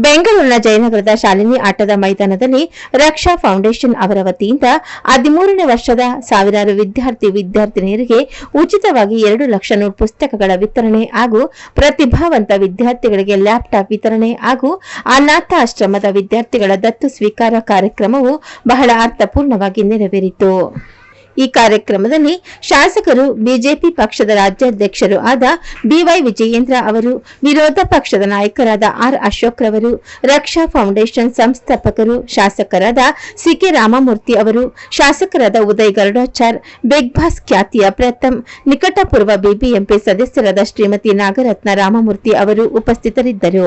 ಬೆಂಗಳೂರಿನ ಜಯನಗರದ ಶಾಲಿನಿ ಆಟದ ಮೈದಾನದಲ್ಲಿ ರಕ್ಷಾ ಫೌಂಡೇಶನ್ ಅವರ ವತಿಯಿಂದ ಹದಿಮೂರನೇ ವರ್ಷದ ಸಾವಿರಾರು ವಿದ್ಯಾರ್ಥಿ ವಿದ್ಯಾರ್ಥಿನಿಯರಿಗೆ ಉಚಿತವಾಗಿ ಎರಡು ಲಕ್ಷ ನೋಟ್ ಪುಸ್ತಕಗಳ ವಿತರಣೆ ಹಾಗೂ ಪ್ರತಿಭಾವಂತ ವಿದ್ಯಾರ್ಥಿಗಳಿಗೆ ಲ್ಯಾಪ್ಟಾಪ್ ವಿತರಣೆ ಹಾಗೂ ಅನಾಥ ಆಶ್ರಮದ ವಿದ್ಯಾರ್ಥಿಗಳ ದತ್ತು ಸ್ವೀಕಾರ ಕಾರ್ಯಕ್ರಮವು ಬಹಳ ಅರ್ಥಪೂರ್ಣವಾಗಿ ನೆರವೇರಿತು. ಈ ಕಾರ್ಯಕ್ರಮದಲ್ಲಿ ಶಾಸಕರು ಬಿಜೆಪಿ ಪಕ್ಷದ ರಾಜ್ಯಾಧ್ಯಕ್ಷರು ಆದ ಬಿವೈ ವಿಜಯೇಂದ್ರ ಅವರು, ವಿರೋಧ ಪಕ್ಷದ ನಾಯಕರಾದ ಆರ್ ಅಶೋಕ್ ರವರು, ರಕ್ಷಾ ಫೌಂಡೇಶನ್ ಸಂಸ್ಥಾಪಕರು, ಶಾಸಕರಾದ ಸಿಕೆ ರಾಮಮೂರ್ತಿ ಅವರು, ಶಾಸಕರಾದ ಉದಯ್ ಗರುಡಾಚಾರ್, ಬಿಗ್ ಬಾಸ್ ಖ್ಯಾತಿಯ ಪ್ರಥಮ್, ನಿಕಟಪೂರ್ವ ಬಿಬಿಎಂಪಿ ಸದಸ್ಯರಾದ ಶ್ರೀಮತಿ ನಾಗರತ್ನ ರಾಮಮೂರ್ತಿ ಅವರು ಉಪಸ್ಥಿತರಿದ್ದರು.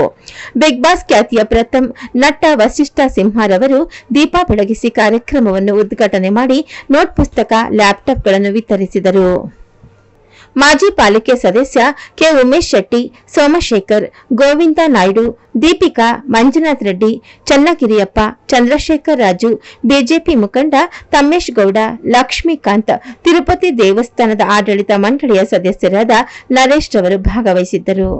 ಬಿಗ್ ಬಾಸ್ ಖ್ಯಾತಿಯ ಪ್ರಥಮ್ ನಟ ವಸಿಷ್ಠ ಸಿಂಹರವರು ದೀಪ ಬೆಳಗಿಸಿ ಕಾರ್ಯಕ್ರಮವನ್ನು ಉದ್ಘಾಟನೆ ಮಾಡಿ ನೋಟ್ ಪುಸ್ತಕ ಲ್ಯಾಪ್ಟಾಪ್ಗಳನ್ನು ವಿತರಿಸಿದರು. ಮಾಜಿ ಪಾಲಿಕೆ ಸದಸ್ಯ ಕೆ. ಉಮೇಶ್ ಶೆಟ್ಟಿ, ಸೋಮಶೇಖರ್, ಗೋವಿಂದ ನಾಯ್ಡು, ದೀಪಿಕಾ ಮಂಜುನಾಥ್ ರೆಡ್ಡಿ, ಚನ್ನಗಿರಿಯಪ್ಪ, ಚಂದ್ರಶೇಖರ್ ರಾಜು, ಬಿಜೆಪಿ ಮುಖಂಡ ತಮ್ಮೇಶ್ ಗೌಡ, ಲಕ್ಷ್ಮೀಕಾಂತ್, ತಿರುಪತಿ ದೇವಸ್ಥಾನದ ಆಡಳಿತ ಮಂಡಳಿಯ ಸದಸ್ಯರಾದ ನರೇಶ್ ರವರು ಭಾಗವಹಿಸಿದ್ದರು.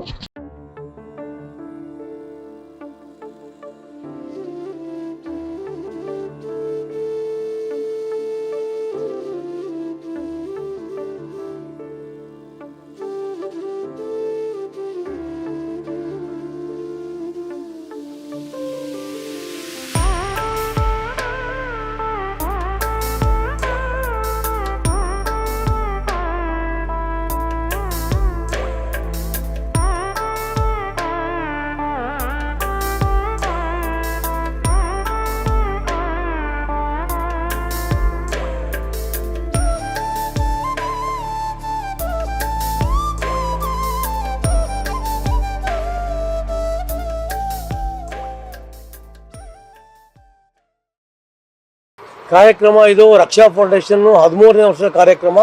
ಕಾರ್ಯಕ್ರಮ ಇದು ರಕ್ಷಾ ಫೌಂಡೇಶನ್ ಹದಿಮೂರನೇ ವರ್ಷದ ಕಾರ್ಯಕ್ರಮ.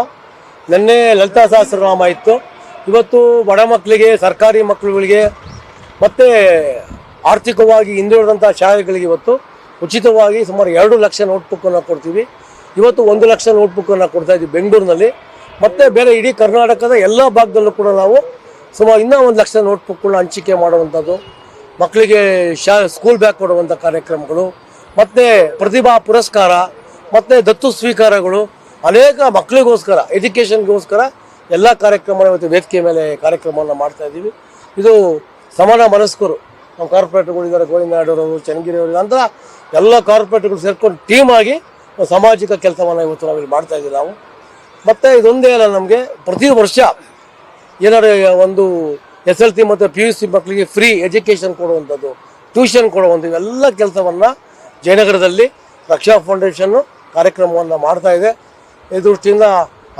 ನಿನ್ನೆ ಲಲಿತಾ ಸಹಸ್ರನಾಮ ಇತ್ತು. ಇವತ್ತು ಬಡ ಮಕ್ಕಳಿಗೆ, ಸರ್ಕಾರಿ ಮಕ್ಕಳುಗಳಿಗೆ ಮತ್ತು ಆರ್ಥಿಕವಾಗಿ ಹಿಂದುಳಿದಂಥ ಶಾಲೆಗಳಿಗೆ ಇವತ್ತು ಉಚಿತವಾಗಿ ಸುಮಾರು ಎರಡು ಲಕ್ಷ ನೋಟ್ಬುಕ್ಕನ್ನು ಕೊಡ್ತೀವಿ. ಇವತ್ತು ಒಂದು ಲಕ್ಷ ನೋಟ್ಬುಕ್ಕನ್ನು ಕೊಡ್ತಾ ಇದ್ದೀವಿ ಬೆಂಗಳೂರಿನಲ್ಲಿ. ಮತ್ತು ಬೇರೆ ಇಡೀ ಕರ್ನಾಟಕದ ಎಲ್ಲ ಭಾಗದಲ್ಲೂ ಕೂಡ ನಾವು ಸುಮಾರು ಇನ್ನೂ ಒಂದು ಲಕ್ಷ ನೋಟ್ಬುಕ್ಗಳನ್ನ ಹಂಚಿಕೆ ಮಾಡುವಂಥದ್ದು. ಮಕ್ಕಳಿಗೆ ಶಾ ಸ್ಕೂಲ್ ಬ್ಯಾಗ್ ಕೊಡುವಂಥ ಕಾರ್ಯಕ್ರಮಗಳು. ಮತ್ತು ಪ್ರತಿಭಾ ಪುರಸ್ಕಾರ. ಮತ್ತು ದತ್ತು ಸ್ವೀಕಾರಗಳು ಅನೇಕ ಮಕ್ಕಳಿಗೋಸ್ಕರ ಎಜುಕೇಷನ್ಗೋಸ್ಕರ ಎಲ್ಲ ಕಾರ್ಯಕ್ರಮ ಇವತ್ತು ವೇದಿಕೆ ಮೇಲೆ ಕಾರ್ಯಕ್ರಮವನ್ನು ಮಾಡ್ತಾ ಇದ್ದೀವಿ. ಇದು ಸಮಾನ ಮನಸ್ಕರು, ನಮ್ಮ ಕಾರ್ಪೊರೇಟ್ಗಳಿದ್ದಾರೆ ಇದ್ದಾರೆ ಚನ್ನಗಿರಿಯವರು ಅಂತ ಎಲ್ಲ ಕಾರ್ಪೊರೇಟ್ಗಳು ಸೇರ್ಕೊಂಡು ಟೀಮ್ ಆಗಿ ಸಾಮಾಜಿಕ ಕೆಲಸವನ್ನು ಇವತ್ತು ನಾವಿಲ್ಲಿ ಮಾಡ್ತಾ ಇದ್ದೀವಿ ನಾವು. ಮತ್ತು ಇದೊಂದೇ ಅಲ್ಲ, ನಮಗೆ ಪ್ರತಿ ವರ್ಷ ಏನಾದ್ರು ಒಂದು ಎಸ್ ಎಲ್ ಸಿ ಮತ್ತು ಪಿ ಯು ಸಿ ಮಕ್ಕಳಿಗೆ ಫ್ರೀ ಎಜುಕೇಷನ್ ಕೊಡುವಂಥದ್ದು ಟ್ಯೂಷನ್ ಕೊಡುವಂಥದ್ದು ಎಲ್ಲ ಕೆಲಸವನ್ನು ಜಯನಗರದಲ್ಲಿ ರಕ್ಷಾ ಫೌಂಡೇಶನ್ನು ಕಾರ್ಯಕ್ರಮವನ್ನು ಮಾಡ್ತಾ ಇದೆ. ಈ ದೃಷ್ಟಿಯಿಂದ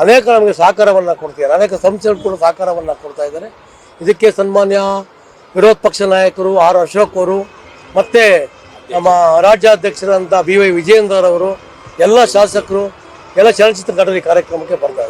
ಅನೇಕ ನಮಗೆ ಸಹಕಾರವನ್ನು ಕೊಡ್ತಿದ್ದಾರೆ. ಅನೇಕ ಸಂಸ್ಥೆಗಳು ಕೂಡ ಸಹಕಾರವನ್ನು ಕೊಡ್ತಾ ಇದ್ದಾರೆ. ಇದಕ್ಕೆ ಸನ್ಮಾನ್ಯ ವಿರೋಧ ಪಕ್ಷ ನಾಯಕರು ಆರ್ ಅಶೋಕ್ ಅವರು, ಮತ್ತು ನಮ್ಮ ರಾಜ್ಯಾಧ್ಯಕ್ಷರಂಥ ಬಿ ವೈ ವಿಜಯೇಂದ್ರ ಅವರು, ಎಲ್ಲ ಶಾಸಕರು, ಎಲ್ಲ ಚಲನಚಿತ್ರ ಈ ಕಾರ್ಯಕ್ರಮಕ್ಕೆ ಬರ್ತಾರೆ